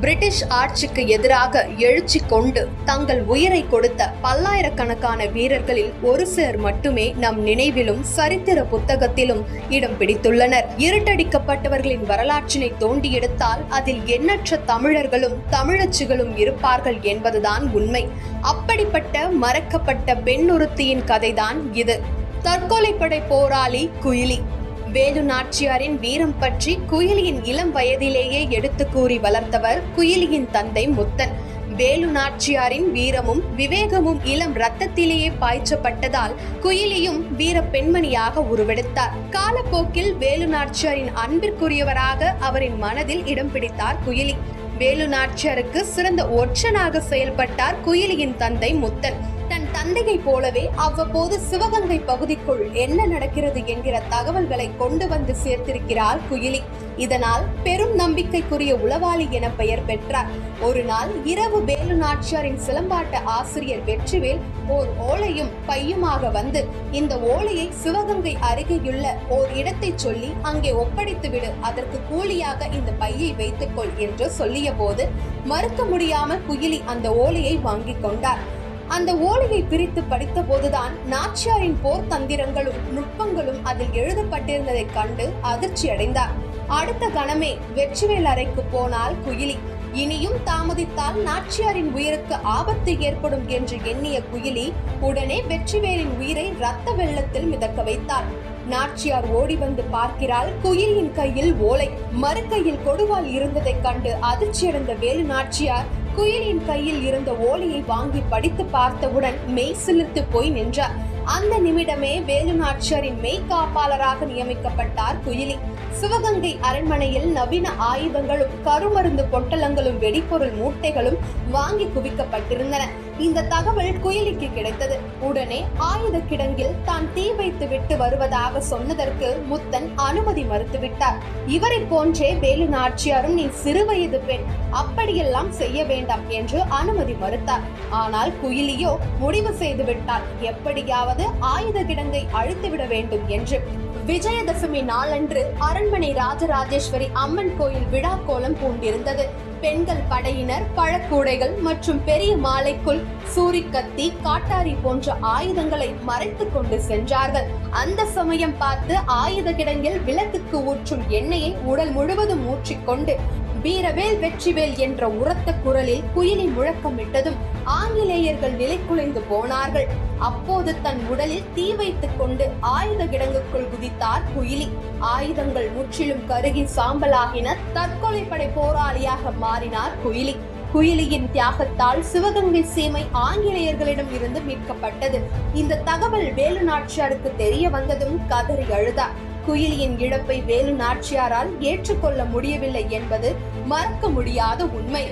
British ஆட்சிக்கு எதிராக எழுச்சி கொண்டு தங்கள் உயிரை கொடுத்த பல்லாயிரக்கணக்கான வீரர்களில் ஒரு சிலர் மட்டுமே நம் நினைவிலும் சரித்திர புத்தகத்திலும் இடம் பிடித்துள்ளனர். இருட்டடிக்கப்பட்டவர்களின் வரலாற்றினை தோண்டி எடுத்தால் அதில் எண்ணற்ற தமிழர்களும் தமிழச்சிகளும் இருப்பார்கள் என்பதுதான் உண்மை. அப்படிப்பட்ட மறக்கப்பட்ட பெண்ணொருத்தியின் கதைதான் இது. தற்கொலைப்படை போராளி குயிலி. வேலு நாச்சியாரின் வீரம் பற்றி குயிலியின் இளம் வயதிலேயே எடுத்து கூறி வளர்த்தவர் குயிலியின் தந்தை முத்தன். வேலு நாச்சியாரின் வீரமும் விவேகமும் இளம் ரத்தத்திலேயே பாய்ச்சப்பட்டதால் குயிலியும் வீர பெண்மணியாக உருவெடுத்தார். காலப்போக்கில் வேலு நாச்சியாரின் அன்பிற்குரியவராக அவரின் மனதில் இடம் பிடித்தார் குயிலி. வேலு நாச்சியாருக்கு சிறந்த ஒற்றனாக செயல்பட்டார் குயிலியின் தந்தை முத்தன். பண்டிகை போலவே அவ்வப்போது சிவகங்கை பகுதிக்குள் என்ன நடக்கிறது என்கிற தகவல்களை கொண்டு வந்து சேர்த்திருக்கிறார் குயிலி. இதனால் பெரும் நம்பிக்கைக்குரிய உளவாளி என பெயர் பெற்றார். ஒரு நாள் இரவு வேலு நாச்சியாரின் சிலம்பாட்ட ஆசிரியர் வெற்றிவேல் ஓர் ஓலையும் பையுமாக வந்து இந்த ஓலையை சிவகங்கை அருகேயுள்ள ஓர் இடத்தை சொல்லி அங்கே ஒப்படைத்து விடு அதற்கு கூலியாக இந்த பையை வைத்துக்கொள் என்று சொல்லிய போது மறுக்க முடியாமல் குயிலி அந்த ஓலையை வாங்கிக் கொண்டார். அந்த ஓலையை பிரித்து படித்த போதுதான் நாச்சியாரின் போர் தந்திரங்களும் நுட்பங்களும் அதில் எழுதப்பட்டிருந்ததைக் கண்டு அதிர்ச்சி அடைந்தார். அடுத்த கணமே வெற்றிவேல் அறைக்கு போனால் குயிலி. இனியும் தாமதித்தால் நாச்சியாரின் உயிருக்கு ஆபத்து ஏற்படும் என்று எண்ணிய குயிலி உடனே வெற்றிவேலின் உயிரை ரத்த வெள்ளத்தில் மிதக்க வைத்தார். நாச்சியார் ஓடி வந்து பார்க்கிறாள் குயிலியின் கையில் ஓலை. மறுக்கையில் கொடுவால் இருந்ததைக் கண்டு அதிர்ச்சியடைந்த வேலு நாச்சியார் குயிலின் கையில் இருந்த ஓலையை வாங்கி படித்து பார்த்தவுடன் மெய் சிலிர்த்து போய் நின்றார். அந்த நிமிடமே வேலு நாச்சியாரின் மெய்காப்பாளராக நியமிக்கப்பட்டார் குயிலி. சிவகங்கை அரண்மனையில் நவீன ஆயுதங்களும் கருமருந்து பொட்டலங்களும் வெடிப்பொருள் மூட்டைகளும் வாங்கி குவிக்கப்பட்டிருந்தன. இந்த தகவல் குயிலிக்கு கிடைத்தது. உடனே ஆயுத கிடங்கில் தான் தீ வைத்து விட்டு வருவதாக சொன்னதற்கு முத்தன் அனுமதி மறுத்துவிட்டார். இவரை போன்றே வேலு நாச்சியாரும் நீ சிறுவயது பெண் அப்படியெல்லாம் செய்ய வேண்டாம் என்று அனுமதி மறுத்தார். ஆனால் குயிலியோ முடிவு செய்து விட்டார் எப்படியாவது ஆயுத கிடங்கை அழித்துவிட வேண்டும் என்று. விஜயதசமி நாளன்று அரண்மனை ராஜராஜேஸ்வரி அம்மன் கோயில் விழா கோலம் பூண்டிருந்தது. பெண்கள் படையினர் பழக்கூடைகள் மற்றும் பெரிய மாலைக்குள் சூரிக்கத்தி காட்டாரி போன்ற ஆயுதங்களை மறைத்து கொண்டு சென்றார்கள். அந்த சமயம் பார்த்து ஆயுத கிடங்கில் விளக்குக்கு ஊற்றும் எண்ணெயை உடல் முழுவதும் ஊற்றிக்கொண்டு வீரவேல் வெற்றிவேல் என்ற உரத்த குரலில் குயிலி முழக்கமிட்டதும் ஆங்கிலேயர்கள் நிலைக்குலைந்து போனார்கள். அப்போது தன் உடலில் தீ வைத்துக் கொண்டு ஆயுத கிடங்குக்குள் குதித்தார் குயிலி. ஆயுதங்கள் முற்றிலும் கருகி சாம்பலாகின தற்கொலைப்படை போராளியாக மாறினார் குயிலி. குயிலியின் தியாகத்தால் சிவகங்கை சீமை ஆங்கிலேயர்களிடம் இருந்து மீட்கப்பட்டது. இந்த தகவல் வேலு நாச்சியாருக்கு தெரிய வந்ததும் கதறி அழுதார். குயிலியின் இழப்பை வேலு நாச்சியாரால் ஏற்றுக்கொள்ள முடியவில்லை என்பது மறக்க முடியாத உண்மை.